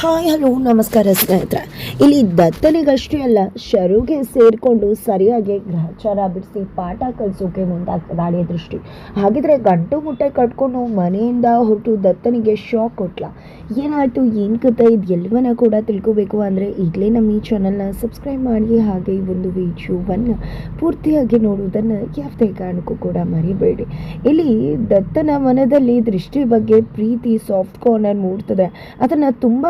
Hi hello, ನಮಸ್ಕಾರ ಸ್ನೇಹಿತರೆ. ಇಲ್ಲಿ ದತ್ತನಿಗಷ್ಟೇ ಅಲ್ಲ, ಶರುಗೆ ಸೇರಿಕೊಂಡು ಸರಿಯಾಗಿ ಗ್ರಹಚಾರ ಬಿಡಿಸಿ ಪಾಠ ಕಲಿಸೋಕೆ ಮುಂದಾಗ್ತದಾಳೆ ದೃಷ್ಟಿ. ಹಾಗಿದ್ರೆ ಗಂಟು ಮುಟ್ಟೆ ಕಟ್ಕೊಂಡು ಮನೆಯಿಂದ ಹೊರಟು ದತ್ತನಿಗೆ ಶಾಕ್ ಕೊಟ್ಲ. ಏನಾಯಿತು? ಏನು ಕತೆ? ಇದು ಎಲ್ಲವನ್ನ ಕೂಡ ತಿಳ್ಕೋಬೇಕು ಅಂದರೆ ಈಗಲೇ ನಮ್ಮ ಈ ಚಾನಲ್ನ ಸಬ್ಸ್ಕ್ರೈಬ್ ಮಾಡಿ, ಹಾಗೆ ಈ ಒಂದು ವಿಡಿಯೋವನ್ನು ಪೂರ್ತಿಯಾಗಿ ನೋಡುವುದನ್ನು ಯಾವುದೇ ಕಾರಣಕ್ಕೂ ಕೂಡ ಮರಿಬೇಡಿ. ಇಲ್ಲಿ ದತ್ತನ ಮನದಲ್ಲಿ ದೃಷ್ಟಿ ಬಗ್ಗೆ ಪ್ರೀತಿ ಸಾಫ್ಟ್ ಕಾರ್ನರ್ ಮೂಡ್ತದೆ. ಅದನ್ನು ತುಂಬ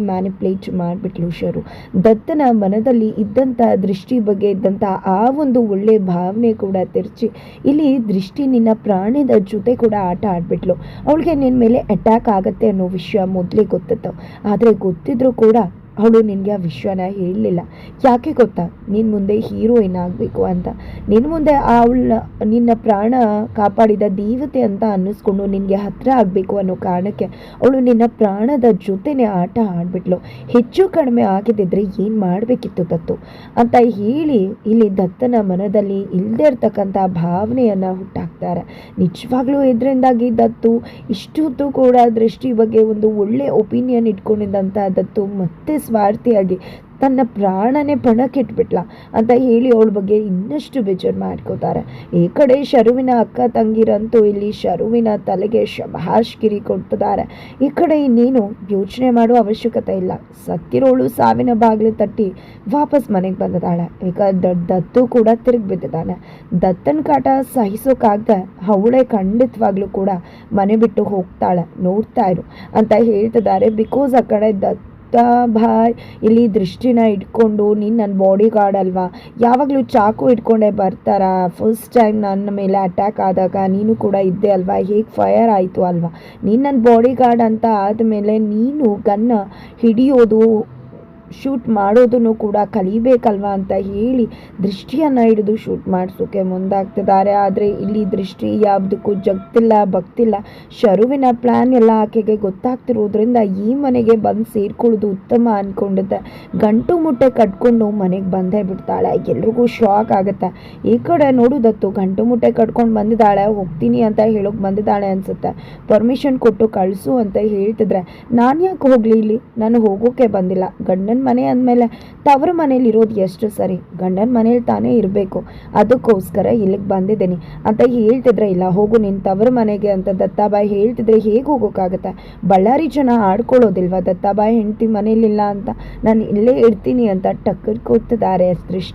ಮ್ಯಾನಿಪ್ಯುಲೇಟ್ ಮಾಡಿಬಿಟ್ಲು ಶರು. ದತ್ತನ ಮನದಲ್ಲಿ ಇದ್ದಂಥ ದೃಷ್ಟಿ ಬಗ್ಗೆ ಇದ್ದಂಥ ಆ ಒಂದು ಒಳ್ಳೆ ಭಾವನೆ ಕೂಡ ತೆರಚಿ, ಇಲ್ಲಿ ದೃಷ್ಟಿ ನಿನ್ನ ಪ್ರಾಣದ ಜೊತೆ ಕೂಡ ಆಟ ಆಡ್ಬಿಟ್ಲು. ಅವಳಿಗೆ ನಿನ್ನ ಮೇಲೆ ಅಟ್ಯಾಕ್ ಆಗತ್ತೆ ಅನ್ನೋ ವಿಷಯ ಮೊದಲೇ ಗೊತ್ತಿತ್ತು. ಆದರೆ ಗೊತ್ತಿದ್ರು ಕೂಡ ಅವಳು ನಿನಗೆ ಆ ವಿಷಯನ ಹೇಳಲಿಲ್ಲ. ಯಾಕೆ ಗೊತ್ತಾ? ನಿನ್ನ ಮುಂದೆ ಹೀರೋಯಿನ್ ಆಗಬೇಕು ಅಂತ. ನಿನ್ನ ಮುಂದೆ ಅವಳ, ನಿನ್ನ ಪ್ರಾಣ ಕಾಪಾಡಿದ ದೇವತೆ ಅಂತ ಅನ್ನಿಸ್ಕೊಂಡು ನಿನಗೆ ಹತ್ತಿರ ಆಗಬೇಕು ಅನ್ನೋ ಕಾರಣಕ್ಕೆ ಅವಳು ನಿನ್ನ ಪ್ರಾಣದ ಜೊತೆನೇ ಆಟ ಆಡ್ಬಿಟ್ಲು. ಹೆಚ್ಚು ಕಡಿಮೆ ಆಗಿದ್ದಿದ್ರೆ ಏನು ಮಾಡಬೇಕಿತ್ತು ದತ್ತು? ಅಂತ ಹೇಳಿ ಇಲ್ಲಿ ದತ್ತನ ಮನದಲ್ಲಿ ಇಲ್ಲದೇ ಇರ್ತಕ್ಕಂಥ ಭಾವನೆಯನ್ನು ಹುಟ್ಟಾಕ್ತಾರೆ. ನಿಜವಾಗ್ಲೂ ಇದರಿಂದಾಗಿ ದತ್ತು, ಇಷ್ಟೊತ್ತು ಕೂಡ ದೃಷ್ಟಿ ಬಗ್ಗೆ ಒಂದು ಒಳ್ಳೆಯ ಒಪಿನಿಯನ್ ಇಟ್ಕೊಂಡಿದ್ದಂಥ ದತ್ತು ಮತ್ತೆ ಸ್ವಾರ್ಥಿಯಾಗಿ ತನ್ನ ಪ್ರಾಣನೇ ಪಣಕ್ಕಿಟ್ಬಿಟ್ಲ ಅಂತ ಹೇಳಿ ಅವಳ ಬಗ್ಗೆ ಇನ್ನಷ್ಟು ಬೇಜಾರು ಮಾಡ್ಕೋತಾರೆ. ಈ ಕಡೆ ಶರುವಿನ ಅಕ್ಕ ತಂಗಿರಂತೂ ಇಲ್ಲಿ ಶರುವಿನ ತಲೆಗೆ ಶಬಾಷ್ಗಿರಿ ಕೊಡ್ತಿದ್ದಾರೆ. ಈ ಕಡೆ ಇನ್ನೇನು ಯೋಚನೆ ಮಾಡೋ ಅವಶ್ಯಕತೆ ಇಲ್ಲ. ಸತ್ತಿರೋಳು ಸಾವಿನ ಬಾಗಿಲು ತಟ್ಟಿ ವಾಪಸ್ ಮನೆಗೆ ಬಂದಿದ್ದಾಳೆ. ಈಗ ದತ್ತು ಕೂಡ ತಿರುಗಿ ಬಿದ್ದಿದ್ದಾನೆ. ದತ್ತನ ಕಾಟ ಸಹಿಸೋಕ್ಕಾಗದೆ ಅವಳೇ ಖಂಡಿತವಾಗ್ಲೂ ಕೂಡ ಮನೆ ಬಿಟ್ಟು ಹೋಗ್ತಾಳೆ. ನೋಡ್ತಾ ಇರು ಅಂತ ಹೇಳ್ತಿದ್ದಾರೆ. ಬಿಕಾಸ್ ಆ ಕಡೆ ದತ್ತ ಭಾಯ್ ಇಲ್ಲಿ ದೃಷ್ಟಿನ ಇಟ್ಕೊಂಡು ನೀನು ನನ್ನ ಬಾಡಿ ಗಾರ್ಡ್ ಅಲ್ವಾ? ಯಾವಾಗಲೂ ಚಾಕು ಇಟ್ಕೊಂಡೇ ಬರ್ತಾರಾ? ಫಸ್ಟ್ ಟೈಮ್ ನನ್ನ ಮೇಲೆ ಅಟ್ಯಾಕ್ ಆದಾಗ ನೀನು ಕೂಡ ಇದ್ದೆ ಅಲ್ವಾ? ಹೇಗೆ ಫೈರ್ ಆಯಿತು ಅಲ್ವಾ? ನೀನು ನನ್ನ ಬಾಡಿ ಗಾರ್ಡ್ ಅಂತ ಆದಮೇಲೆ ನೀನು ಗನ್ನ ಹಿಡಿಯೋದು ಶೂಟ್ ಮಾಡೋದನ್ನು ಕೂಡ ಕಲಿಬೇಕಲ್ವಾ ಅಂತ ಹೇಳಿ ದೃಷ್ಟಿಯನ್ನು ಹಿಡಿದು ಶೂಟ್ ಮಾಡಿಸೋಕೆ ಮುಂದಾಗ್ತಿದ್ದಾರೆ. ಆದರೆ ಇಲ್ಲಿ ದೃಷ್ಟಿ ಯಾವುದಕ್ಕೂ ಜಗ್ತಿಲ್ಲ ಬಗ್ತಿಲ್ಲ ಶರುವಿನ ಪ್ಲ್ಯಾನ್ ಎಲ್ಲ ಆಕೆಗೆ ಗೊತ್ತಾಗ್ತಿರೋದ್ರಿಂದ ಈ ಮನೆಗೆ ಬಂದು ಸೇರ್ಕೊಳ್ಳೋದು ಉತ್ತಮ ಅಂದ್ಕೊಂಡಿದ್ದೆ ಗಂಟು ಮುಟ್ಟೆ ಕಟ್ಕೊಂಡು ಮನೆಗೆ ಬಂದೇ ಬಿಡ್ತಾಳೆ. ಎಲ್ರಿಗೂ ಶಾಕ್ ಆಗುತ್ತೆ. ಈ ಕಡೆ ನೋಡುದತ್ತು ಗಂಟು ಮುಟ್ಟೆ ಕಟ್ಕೊಂಡು ಬಂದಿದ್ದಾಳೆ. ಹೋಗ್ತೀನಿ ಅಂತ ಹೇಳೋಕೆ ಬಂದಿದ್ದಾಳೆ ಅನಿಸುತ್ತೆ. ಪರ್ಮಿಷನ್ ಕೊಟ್ಟು ಕಳಿಸು ಅಂತ ಹೇಳ್ತಿದ್ರೆ, ನಾನು ಯಾಕೆ ಹೋಗಲಿ ಇಲ್ಲಿ? ನಾನು ಹೋಗೋಕೆ ಬಂದಿಲ್ಲ. ಗಂಡನ ಮನೆ ಅಂದಮೇಲೆ ತವರು ಮನೇಲಿ ಇರೋದು ಎಷ್ಟು ಸರಿ? ಗಂಡನ ಮನೇಲಿ ತಾನೇ ಇರಬೇಕು. ಅದಕ್ಕೋಸ್ಕರ ಇಲ್ಲಿಗೆ ಬಂದಿದ್ದೀನಿ. ಅಂತ ಹೇಳ್ತಿದ್ರೆ ಇಲ್ಲ, ಹೋಗು ನಿನ್ನ ತವರು ಮನೆಗೆ ಅಂತ ದತ್ತಾಬಾಯಿ ಹೇಳ್ತಿದ್ರೆ ಹೇಗೆ ಹೋಗೋಕ್ಕಾಗತ್ತೆ ಬಳ್ಳಾರಿ ಜನ ಆಡ್ಕೊಳ್ಳೋದಿಲ್ವಾ ದತ್ತಾಬಾಯಿ ಹೆಂಡತಿ ಮನೇಲಿಲ್ಲ ಅಂತ? ನಾನು ಇಲ್ಲೇ ಇರ್ತೀನಿ ಅಂತ ಟಕ್ಕರ್ ಕೊಡ್ತಿದ್ದಾರೆ ದೃಷ್ಟಿ